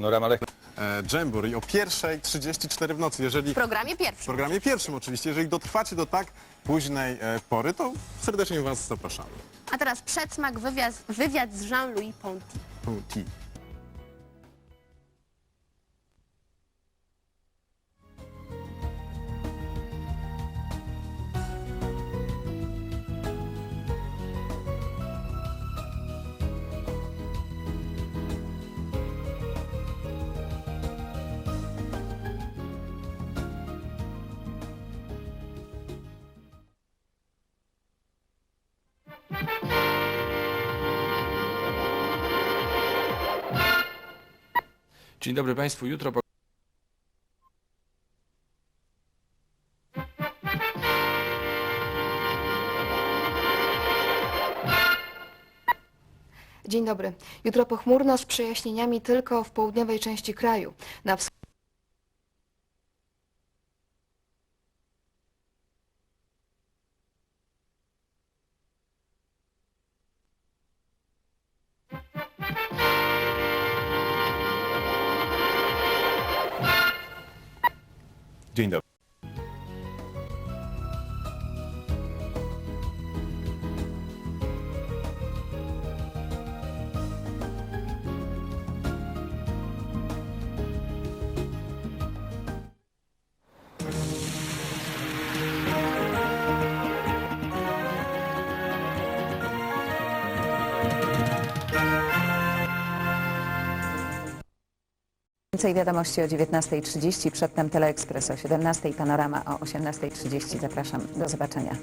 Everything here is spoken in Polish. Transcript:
Panorama Lech. e, Dżembur i o 1.34 w nocy, jeżeli W programie w pierwszym. programie pierwszym oczywiście, jeżeli dotrwacie do tak późnej e, pory, to serdecznie Was zapraszamy. A teraz przedsmak, wywiad, wywiad z Jean-Louis Ponty. Punti. Dzień dobry Państwu. Jutro po... Dzień dobry. Jutro pochmurno z przejaśnieniami tylko w południowej części kraju. Na wsch- Dzień dobry. Więcej wiadomości o 19.30, przedtem Teleekspres o 17.00, Panorama o 18.30. Zapraszam. Do zobaczenia.